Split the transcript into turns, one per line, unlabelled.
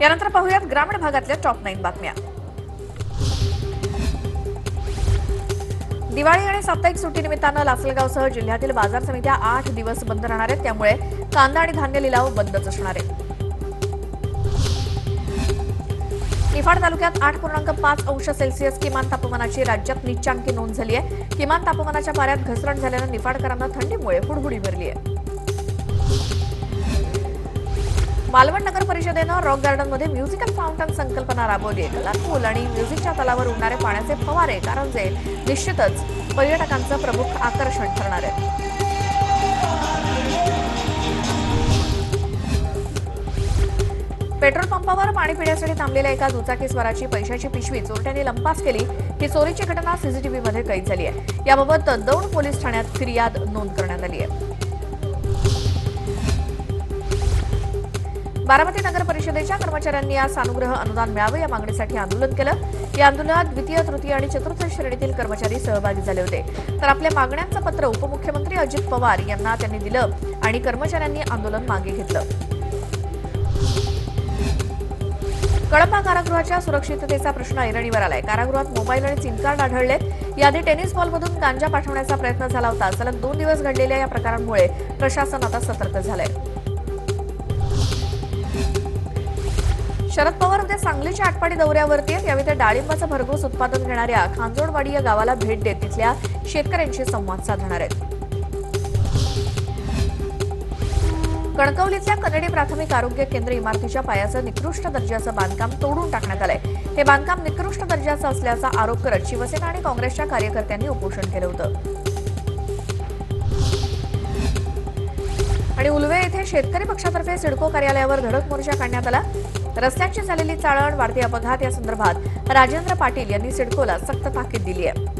यानंतर पाहूयात ग्रामीण भागातल्या टॉप नाईन बातम्या. दिवाळी आणि साप्ताहिक सुट्टीनिमित्तानं लासलगावसह जिल्ह्यातील बाजार समित्या आठ दिवस बंद राहणार आहेत. त्यामुळे कांदा आणि धान्य लिलाव बंदच असणार आहे निफाड तालुक्यात आठ पूर्णांक पाच अंश सेल्सिअस किमान तापमानाची राज्यात निच्चांकी नोंद झाली आहे किमान तापमानाच्या पाऱ्यात घसरण झाल्यानं निफाडकरांना थंडीमुळे हुडहुडी भरली आहे मालवण नगर परिषदेनं रॉक गार्डनमध्ये म्युझिकल फाउंटन संकल्पना राबवली आहे. कलाकुल आणि म्युझिकच्या तलावर उडणारे पाण्याचे फवारे कारंजे निश्चितच पर्यटकांचं प्रमुख आकर्षण ठरणार आहे. पेट्रोल पंपावर पाणी पिण्यासाठी थांबलेल्या एका दुचाकीस्वाराची पैशाची पिशवी चोरट्यांनी लंपास केली. ही चोरीची घटना सीसीटीव्हीमध्ये कैद झाली आहे. याबाबत दौंड पोलीस ठाण्यात फिर्याद नोंद करण्यात आली आहे. बारामती नगर परिषदेच्या कर्मचाऱ्यांनी आज सानुग्रह अनुदान मिळावं या मागणीसाठी आंदोलन केलं. या आंदोलनात द्वितीय तृतीय आणि चतुर्थ श्रेणीतील कर्मचारी सहभागी झाले होते. तर आपल्या मागण्यांचं पत्र उपमुख्यमंत्री अजित पवार यांना त्यांनी दिलं आणि कर्मचाऱ्यांनी आंदोलन मागे घेतलं. कळंबा कारागृहाच्या सुरक्षिततेचा प्रश्न ऐरणीवर आलाय. कारागृहात मोबाईल आणि सिम कार्ड आढळले. याआधी टेनिस बॉलमधून गांजा पाठवण्याचा प्रयत्न झाला होता. सलग दोन दिवस घडलेल्या या प्रकारांमुळे प्रशासन आता सतर्क झालंय. शरद पवार उद्या सांगलीच्या आटपाडी दौऱ्यावरती आहेत. यावेळी ते डाळिंबाचं भरघोस उत्पादन घेणाऱ्या खांजोडवाडी या गावाला भेट देत तिथल्या शेतकऱ्यांशी संवाद साधणार आहेत. कणकवलीतल्या कनडी प्राथमिक आरोग्य केंद्र इमारतीच्या पायाचं निकृष्ट दर्जाचं बांधकाम तोडून टाकण्यात आलंय. हे बांधकाम निकृष्ट दर्जाचं असल्याचा आरोप करत शिवसेना आणि काँग्रेसच्या कार्यकर्त्यांनी उपोषण केलं होतं. शेतकरी पक्षातर्फे सिडको कार्यालयावर धडक मोर्चा काढण्यात आला. रस्त्यांची झालेली चाळण वाढते अपघात या संदर्भात राजेंद्र पाटील यांनी सिडकोला सक्त ताकीद दिली आहे.